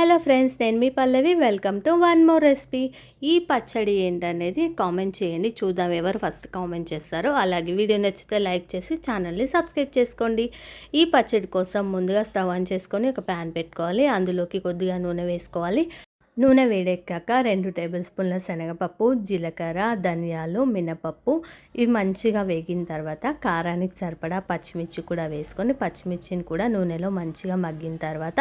Hello friends నేను మీ Pallavi. Welcome to one more recipe ఈ పచ్చడి ఏంటనేది కామెంట్ చేయండి. చూద్దాం ఎవరు ఫస్ట్ కామెంట్ చేస్తారో. అలాగే వీడియో నచ్చితే లైక్ చేసి ఛానల్ని సబ్స్క్రైబ్ చేసుకోండి. ఈ పచ్చడి కోసం ముందుగా స్టవ్ ఆన్ చేసుకొని ఒక ప్యాన్ పెట్టుకోవాలి. అందులోకి కొద్దిగా నూనె వేసుకోవాలి. నూనె వేడెక్కాక రెండు టేబుల్ స్పూన్ల శనగపప్పు జీలకర్ర ధనియాలు మినపప్పు. ఇవి మంచిగా వేగిన తర్వాత కారానికి సరిపడా పచ్చిమిర్చి కూడా వేసుకొని పచ్చిమిర్చిని కూడా నూనెలో మంచిగా మగ్గిన తర్వాత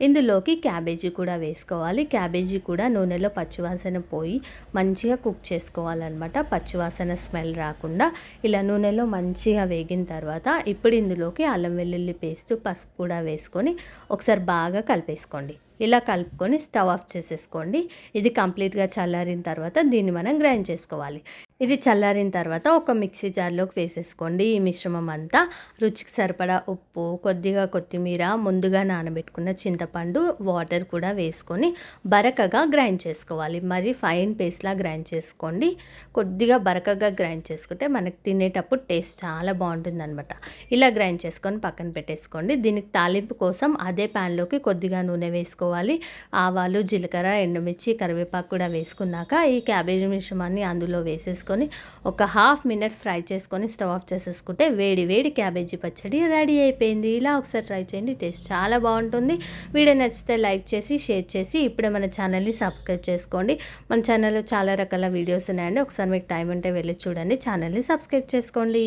ఇందులోకి క్యాబేజీ కూడా వేసుకోవాలి. క్యాబేజీ కూడా నూనెలో పచ్చివాసన పోయి మంచిగా కుక్ చేసుకోవాలన్నమాట. పచ్చివాసన స్మెల్ రాకుండా ఇలా నూనెలో మంచిగా వేగిన తర్వాత ఇప్పుడు ఇందులోకి అల్లం వెల్లుల్లి పేస్ట్ పసుపు కూడా వేసుకొని ఒకసారి బాగా కలిపేసుకోండి. ఇలా కలుపుకొని స్టవ్ ఆఫ్ చేసేసుకోండి. ఇది కంప్లీట్గా చల్లారిన తర్వాత దీన్ని మనం గ్రైండ్ చేసుకోవాలి. ఇది చల్లారిన తర్వాత ఒక మిక్సీ జార్లోకి వేసేసుకోండి. ఈ మిశ్రమం అంతా రుచికి సరిపడా ఉప్పు కొద్దిగా కొత్తిమీర ముందుగా నానబెట్టుకున్న చింతపండు వాటర్ కూడా వేసుకొని బరకగా గ్రైండ్ చేసుకోవాలి. మరి ఫైన్ పేస్ట్లా గ్రైండ్ చేసుకోండి. కొద్దిగా బరకగా గ్రైండ్ చేసుకుంటే మనకు తినేటప్పుడు టేస్ట్ చాలా బాగుంటుంది అనమాట ఇలా గ్రైండ్ చేసుకొని పక్కన పెట్టేసుకోండి. దీనికి తాలింపు కోసం అదే ప్యాన్లోకి కొద్దిగా నూనె వేసుకోవాలి. ఆవాలు జీలకర్ర ఎండుమిర్చి కరివేపాకు కూడా వేసుకున్నాక ఈ క్యాబేజీ మిశ్రమాన్ని అందులో వేసేసుకొని ఒక హాఫ్ మినిట్ ఫ్రై చేసుకొని స్టవ్ ఆఫ్ చేసేసుకుంటే వేడి వేడి క్యాబేజీ పచ్చడి రెడీ అయిపోయింది. ఇలా ఒకసారి ట్రై చేయండి టేస్ట్ చాలా బాగుంటుంది. వీడియో నచ్చితే లైక్ చేసి షేర్ చేసి ఇప్పుడే మన ఛానల్ని సబ్స్క్రైబ్ చేసుకోండి. మన ఛానల్లో చాలా రకాల వీడియోస్ ఉన్నాయండి. ఒకసారి మీకు టైం ఉంటే వెళ్ళి చూడండి. ఛానల్ని సబ్స్క్రైబ్ చేసుకోండి.